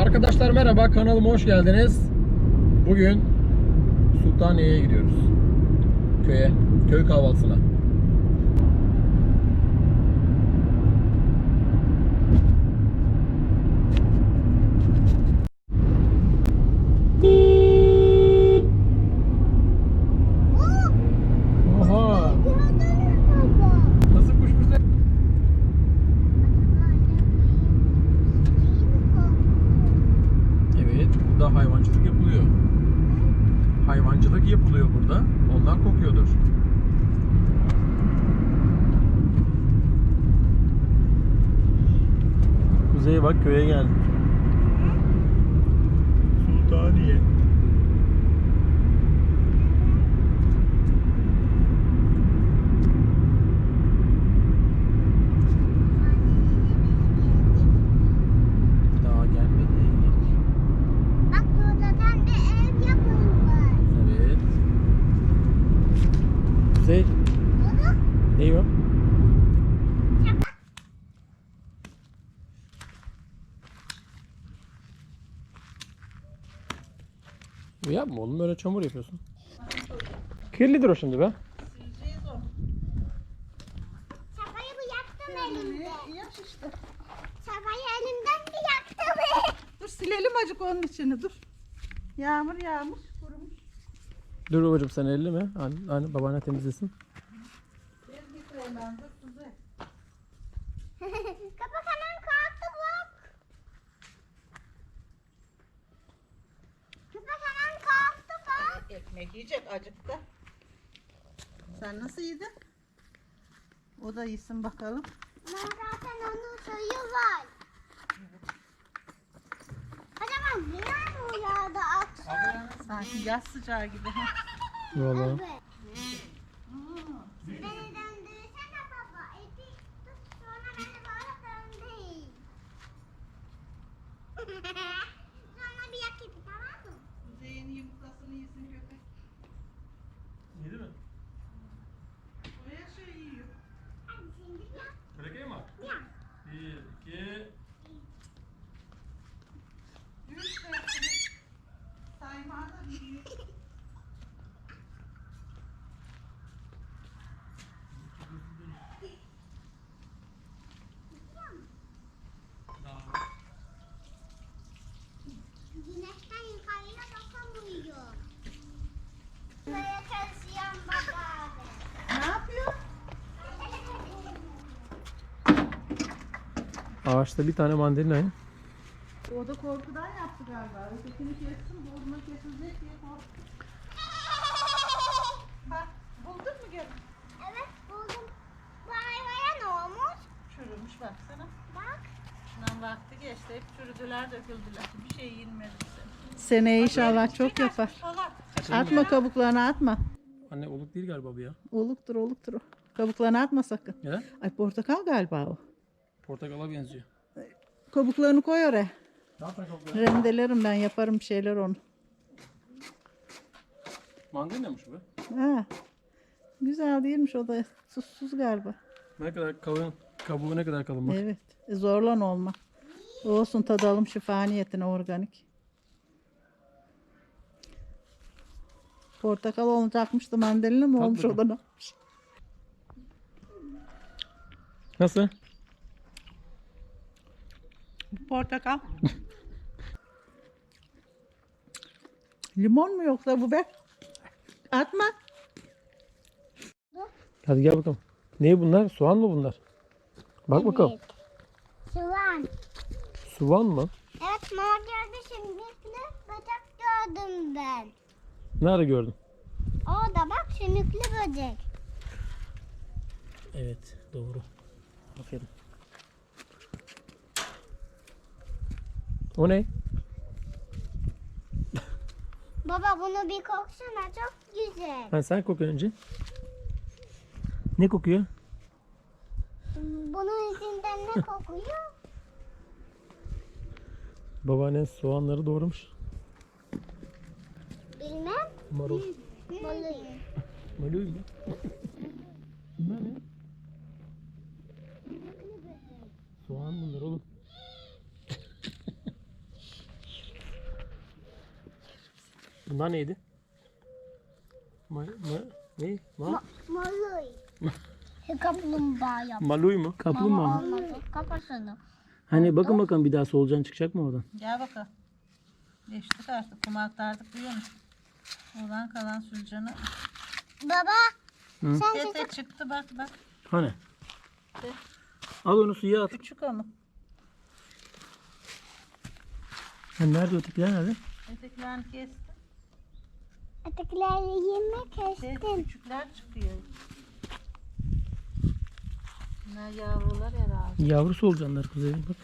Arkadaşlar merhaba kanalıma hoş geldiniz. Bugün Sultaniye'ye gidiyoruz. Köye, köy kahvaltısına. Oha! Nasıl kuşmuş ne? Evet, burada hayvancılık yapılıyor. Hayvancılık yapılıyor burada. Ondan kokuyordur. Kuzeye bak köye geldik. Sultaniye. Daha gelmedik. Bak buradan bir ev yapılmış. Evet. Kuzey, Baba, ne o? Bu yapma oğlum öyle çamur yapıyorsun. Kirlidir o şimdi be. Çapayı bu yaktım elimde. Yaş işte. Çapayı elimden bir yaktım. Dur silelim acık onun içini dur. Yağmur yağmış kurumuş. Dur babacım sen elli mi? Anne, anne babaanne temizlesin. Ben. Kapak hemen kalktı bak. Kapak hemen kalktı bak. Ekmek yiyecek acıktı. Sen nasıl yedin? O da yesin bakalım. Ama zaten onun suyu var. Acaba akşam? Sanki yaz sıcağı gibi. Valla. Ağaçta bir tane mandalina. O da korkudan yaptı galiba. Ötekini kessin, bozma kesilecek diye korktu. Bak, buldun mu gene? evet buldum. Bu ayvaya ne olmuş? Çürümüş baksana. Bak. Şundan vakti geçti. Hep çürüdüler, döküldüler. Bir şey yenmedi Seneye inşallah çok yapar. Atma kabuklarını atma. Anne oluk değil galiba bu ya. Oluktur oluktur o. Kabuklarını atma sakın. Neden? Ay portakal galiba o. Portakala benziyor. Kabuklarını koy oraya. Rendelerim ben yaparım bir şeyler onu. Mandalinamış bu. Ha. Güzel değilmiş o da tuzsuz galiba. Ne kadar kalın, kabuğu ne kadar kalın bak. Evet. E, zorlan olma. Olsun tadalım şifa niyetine organik. Portakal olacakmıştı mandalina mı olmuş o da ne yapmış? Nasıl? Portakal. Limon mu yoksa bu be? Atma. Hadi gel bakalım. Ne bunlar? Soğan mı bunlar? Bak bakalım. Evet. Soğan. Soğan mı? Evet mor gördü şimdi böcek gördüm ben. Nerede gördün? Orada bak sümüklü böcek. Evet, doğru. Aferin. O ne? Baba bunu bir koksana çok güzel. Ha, sen kok önce. Ne kokuyor? Bunun içinden ne kokuyor? Babaannen soğanları doğramış. Bilmem. Marul. Balığı. Marul mu? Bunlar ne? Soğan bunlar oğlum. Bunlar neydi? Ma, ma, ne? Ma, Maluy. Kaplumbağa yap. maluy mu? Kaplumbağa mı? Kafasını. Hani bakın bakalım bir daha solucan çıkacak mı oradan? Gel bakalım. Geçtik artık. Kuma aktardık biliyor musun? Oradan kalan sürücanı. Baba. Hı? Sen Tete çıktı bak bak. Hani? Al onu suya at. Küçük ama. Ha, nerede ötekiler nerede? Ötekilerini kestim. Ötekileri yemek Şey, kestim. küçükler çıkıyor. Bunlar yavrular herhalde. Yavru solucanlar kuzey bak.